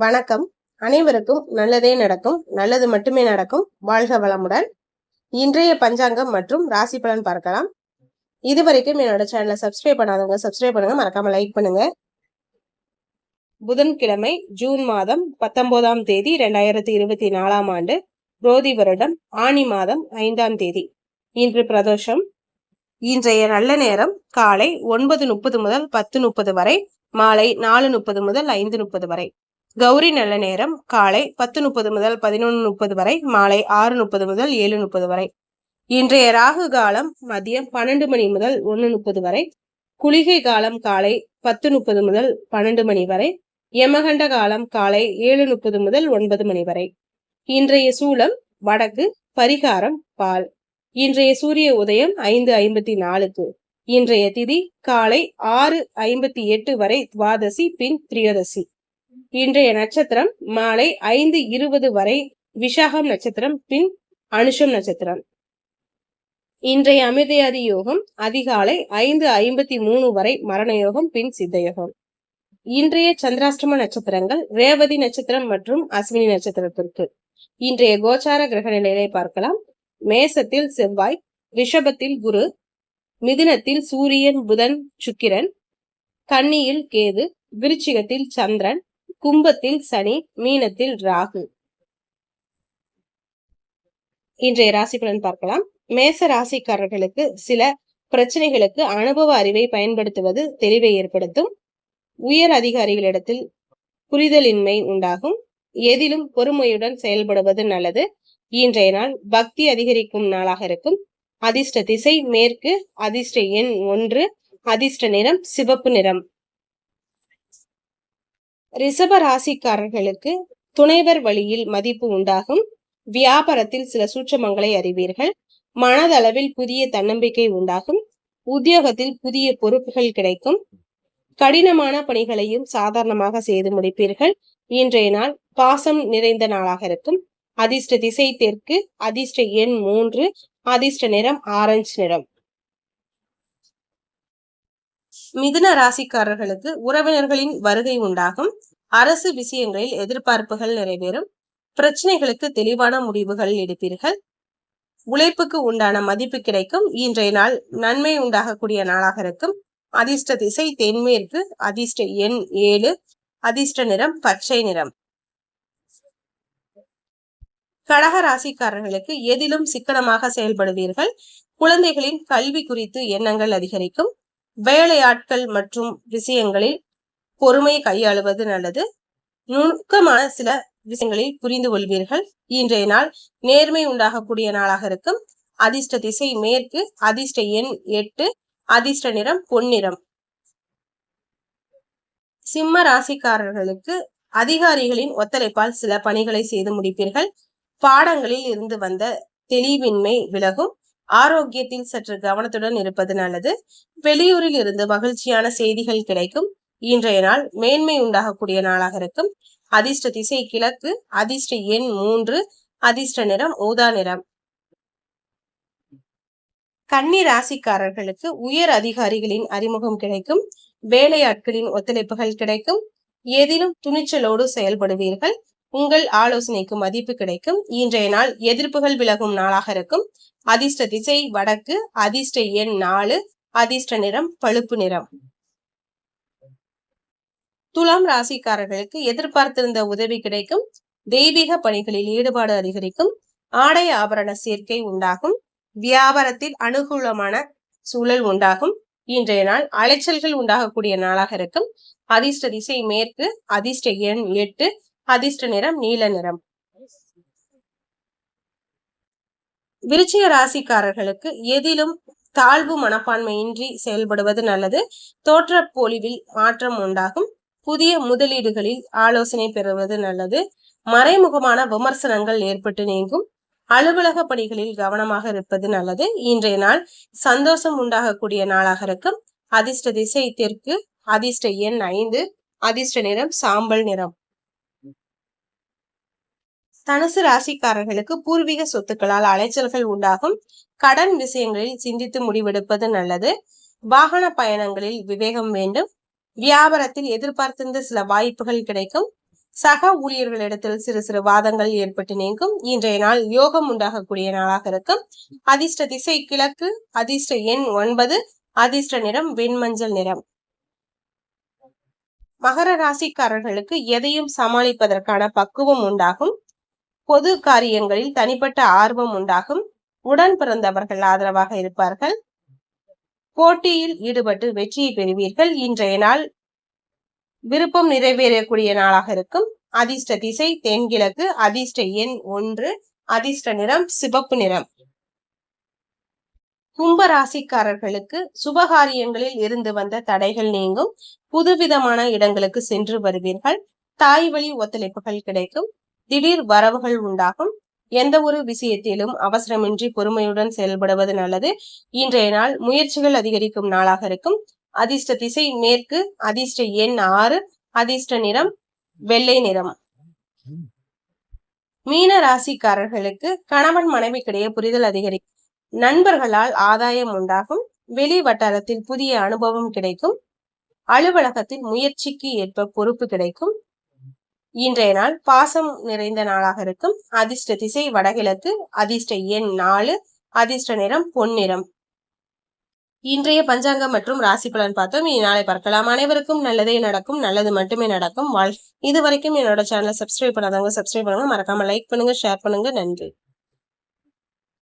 வணக்கம். அனைவருக்கும் நல்லதே நடக்கும் நல்லது மட்டுமே நடக்கும். வாழ்க வளமுடன். இன்றைய பஞ்சாங்கம் மற்றும் ராசி பலன் பார்க்கலாம். இதுவரைக்கும் என்னோட சேனலை சப்ஸ்கிரைப் பண்ணாதவங்க சப்ஸ்கிரைப் பண்ணுங்க. மறக்காம லைக் பண்ணுங்க. புதன்கிழமை ஜூன் மாதம் பத்தொன்பதாம் தேதி ரெண்டாயிரத்தி இருபத்தி நாலாம் ஆண்டு ரோதி வருடம் ஆணி மாதம் ஐந்தாம் தேதி. இன்று பிரதோஷம். இன்றைய நல்ல நேரம் காலை ஒன்பது முப்பது முதல் பத்து முப்பது வரை மாலை நாலு முப்பது முதல் ஐந்து முப்பது வரை. கௌரி நல்ல நேரம் காலை பத்து முப்பது முதல் பதினொன்று முப்பது வரை மாலை ஆறு முப்பது முதல் ஏழு முப்பது வரை. இன்றைய ராகு காலம் மதியம் பன்னெண்டு மணி முதல் ஒன்று முப்பது வரை. குளிகை காலம் காலை பத்து முப்பது முதல் பன்னெண்டு மணி வரை. யமகண்ட காலம் காலை ஏழு முப்பது முதல் ஒன்பது மணி வரை. இன்றைய சூலம் வடக்கு பரிகாரம் பால். இன்றைய சூரிய உதயம் ஐந்து ஐம்பத்தி நாலுக்கு. இன்றைய திதி காலை ஆறு ஐம்பத்தி எட்டு வரை துவாதசி பின் திரியோதசி. இன்றைய நட்சத்திரம் மாலை ஐந்து இருபது வரை விஷாகம் நட்சத்திரம் பின் அனுஷம் நட்சத்திரம். இன்றைய அமிர்தயாதி யோகம் அதிகாலை ஐந்து ஐம்பத்தி மூணு வரை மரண யோகம் பின் சித்தயோகம் இன்றைய சந்திராஷ்டம நட்சத்திரங்கள் ரேவதி நட்சத்திரம் மற்றும் அஸ்வினி நட்சத்திரத்திற்கு. இன்றைய கோச்சார கிரக நிலையை பார்க்கலாம். மேசத்தில் செவ்வாய் ரிஷபத்தில் குரு மிதுனத்தில் சூரியன் புதன் சுக்கிரன் கன்னியில் கேது விருச்சிகத்தில் சந்திரன் கும்பத்தில் சனி மீனத்தில் ராகு. இன்றைய ராசி பலன் பார்க்கலாம். மேச ராசிக்காரர்களுக்கு சில பிரச்சனைகளுக்கு அனுபவ அறிவை பயன்படுத்துவது தெளிவை ஏற்படுத்தும். உயர் அதிகாரிகளிடத்தில் புரிதலின்மை உண்டாகும். எதிலும் பொறுமையுடன் செயல்படுவது நல்லது. இன்றைய நாள் பக்தி அதிகரிக்கும் நாளாக இருக்கும். அதிர்ஷ்ட திசை மேற்கு அதிர்ஷ்ட எண் ஒன்று அதிர்ஷ்ட நிறம் சிவப்பு நிறம். ரிஷப ராசிக்காரர்களுக்கு துணைவர் வழியில் மதிப்பு உண்டாகும். வியாபாரத்தில் சில சூட்சமங்களை அறிவீர்கள். மனதளவில் புதிய தன்னம்பிக்கை உண்டாகும். உத்தியோகத்தில் புதிய பொறுப்புகள் கிடைக்கும். கடினமான பணிகளையும் சாதாரணமாக செய்து முடிப்பீர்கள். இன்றைய நாள் பாசம் நிறைந்த நாளாக இருக்கும். அதிர்ஷ்ட திசை தெற்கு அதிர்ஷ்ட எண் மூன்று அதிர்ஷ்ட நிறம் ஆரஞ்சு நிறம். மிதுன ராசிக்காரர்களுக்கு உறவினர்களின் வருகை உண்டாகும். அரசு விஷயங்களில் எதிர்பார்ப்புகள் நிறைவேறும். பிரச்சனைகளுக்கு தெளிவான முடிவுகள் எடுப்பீர்கள். உழைப்புக்கு உண்டான மதிப்பு கிடைக்கும். இன்றைய நாள் நன்மை உண்டாகக்கூடிய நாளாக இருக்கும். அதிர்ஷ்ட திசை தென்மேற்கு அதிர்ஷ்ட எண் ஏழு அதிர்ஷ்ட நிறம் பச்சை நிறம். கடக ராசிக்காரர்களுக்கு எதிலும் சிக்கனமாக செயல்படுவீர்கள். குழந்தைகளின் கல்வி குறித்து எண்ணங்கள் அதிகரிக்கும். வேலையாட்கள் மற்றும் விஷயங்களில் பொறுமை கையாளுவது நல்லது. நுணுக்கமான சில விஷயங்களில் புரிந்து கொள்வீர்கள். இன்றைய நாள் நேர்மை உண்டாகக்கூடிய நாளாக இருக்கும். அதிர்ஷ்ட திசை மேற்கு அதிர்ஷ்ட எண் எட்டு அதிர்ஷ்ட நிறம் பொன்னிறம். சிம்ம ராசிக்காரர்களுக்கு அதிகாரிகளின் ஒத்துழைப்பால் சில பணிகளை செய்து முடிப்பீர்கள். பாடங்களில் இருந்து வந்த தெளிவின்மை விலகும். ஆரோக்கியத்தில் சற்று கவனத்துடன் இருப்பது நல்லது. வெளியூரில் இருந்து மகிழ்ச்சியான செய்திகள் கிடைக்கும். இன்றைய நாள் மேன்மை உண்டாகக்கூடிய நாளாக இருக்கும். அதிர்ஷ்ட திசை கிழக்கு அதிர்ஷ்ட எண் மூன்று அதிர்ஷ்ட நிறம் ஊதா நிறம். கன்னி ராசிக்காரர்களுக்கு உயர் அதிகாரிகளின் அறிமுகம் கிடைக்கும். வேலையாட்களின் ஒத்துழைப்புகள் கிடைக்கும். எதிலும் துணிச்சலோடு செயல்படுவீர்கள். உங்கள் ஆலோசனைக்கு மதிப்பு கிடைக்கும். இன்றைய நாள் எதிர்ப்புகள் விலகும் நாளாக இருக்கும். அதிர்ஷ்ட திசை வடக்கு அதிர்ஷ்ட எண் நாலு அதிர்ஷ்ட நிறம் பழுப்பு நிறம். துலாம் ராசிக்காரர்களுக்கு எதிர்பார்த்திருந்த உதவி கிடைக்கும். தெய்வீக பணிகளில் ஈடுபாடு அதிகரிக்கும். ஆடை ஆபரண சேர்க்கை உண்டாகும். வியாபாரத்தில் அனுகூலமான சூழல் உண்டாகும். இன்றைய நாள் அலைச்சல்கள் உண்டாகக்கூடிய நாளாக இருக்கும். அதிர்ஷ்ட திசை மேற்கு அதிர்ஷ்ட எண் எட்டு அதிர்ஷ்ட நிறம் நீல நிறம். விருச்சிக ராசிக்காரர்களுக்கு எதிலும் தாழ்வு மனப்பான்மையின்றி செயல்படுவது நல்லது. தோற்ற பொலிவில் மாற்றம் உண்டாகும். புதிய முதலீடுகளில் ஆலோசனை பெறுவது நல்லது. மறைமுகமான விமர்சனங்கள் ஏற்பட்டு நீங்கும். அலுவலக பணிகளில் கவனமாக இருப்பது நல்லது. இன்றைய நாள் சந்தோஷம் உண்டாகக்கூடிய நாளாக இருக்கும். அதிர்ஷ்ட திசை தெற்கு அதிர்ஷ்ட எண் ஐந்து அதிர்ஷ்ட நிறம் சாம்பல் நிறம். தனுசு ராசிக்காரர்களுக்கு பூர்வீக சொத்துக்களால் அலைச்சல்கள் உண்டாகும். கடன் விஷயங்களில் சிந்தித்து முடிவெடுப்பது நல்லது. வாகன பயணங்களில் விவேகம் வேண்டும். வியாபாரத்தில் எதிர்பார்த்திருந்த சில வாய்ப்புகள் கிடைக்கும். சக ஊழியர்களிடத்தில் சிறு சிறு வாதங்கள் ஏற்பட்டு நீங்கும். இன்றைய நாள் யோகம் உண்டாகக்கூடிய நாளாக இருக்கும். அதிர்ஷ்ட திசை கிழக்கு அதிர்ஷ்ட எண் ஒன்பது அதிர்ஷ்ட நிறம் வெண்மஞ்சள் நிறம். மகர ராசிக்காரர்களுக்கு எதையும் சமாளிப்பதற்கான பக்குவம் உண்டாகும். பொது காரியங்களில் தனிப்பட்ட ஆர்வம் உண்டாகும். உடன் பிறந்தவர்கள் ஆதரவாக இருப்பார்கள். போட்டியில் ஈடுபட்டு வெற்றியை பெறுவீர்கள். இன்றைய நாள் விருப்பம் நிறைவேறக்கூடிய நாளாக இருக்கும். அதிர்ஷ்ட திசை தென்கிழக்கு அதிர்ஷ்ட எண் ஒன்று அதிர்ஷ்ட நிறம் சிவப்பு நிறம். கும்ப ராசிக்காரர்களுக்கு சுபகாரியங்களில் இருந்து வந்த தடைகள் நீங்கும். புதுவிதமான இடங்களுக்கு சென்று வருவீர்கள். தாய் வழி ஒத்துழைப்புகள் கிடைக்கும். திடீர் வரவுகள் உண்டாகும். எந்த ஒரு விஷயத்திலும் அவசரமின்றி பொறுமையுடன் செயல்படுவது நல்லது. இன்றைய நாள் முயற்சிகள் அதிகரிக்கும் நாளாக இருக்கும். அதிர்ஷ்ட திசை மேற்கு அதிர்ஷ்ட எண் ஆறு அதிர்ஷ்ட நிறம் வெள்ளை நிறம். மீன ராசிக்காரர்களுக்கு கணவன் மனைவிக்கிடையே புரிதல் அதிகரிக்கும். நண்பர்களால் ஆதாயம் உண்டாகும். வெளி வட்டாரத்தில் புதிய அனுபவம் கிடைக்கும். அலுவலகத்தில் முயற்சிக்கு ஏற்ப பொறுப்பு கிடைக்கும். இன்றைய நாள் பாசம் நிறைந்த நாளாக இருக்கும். அதிர்ஷ்ட திசை வடகிழக்கு அதிர்ஷ்ட எண் நாலு அதிர்ஷ்ட நிறம் பொன்னிறம். இன்றைய பஞ்சாங்கம் மற்றும் ராசி பலன் பார்த்தோம். இனி நாளை பார்க்கலாம். அனைவருக்கும் நல்லதே நடக்கும் நல்லது மட்டுமே நடக்கும். வாழ் இது வரைக்கும் என்னோட சேனலை சப்ஸ்கிரைப் பண்ணாதவங்க சப்ஸ்கிரைப் பண்ணுங்க. மறக்காம லைக் பண்ணுங்க ஷேர் பண்ணுங்க. நன்றி.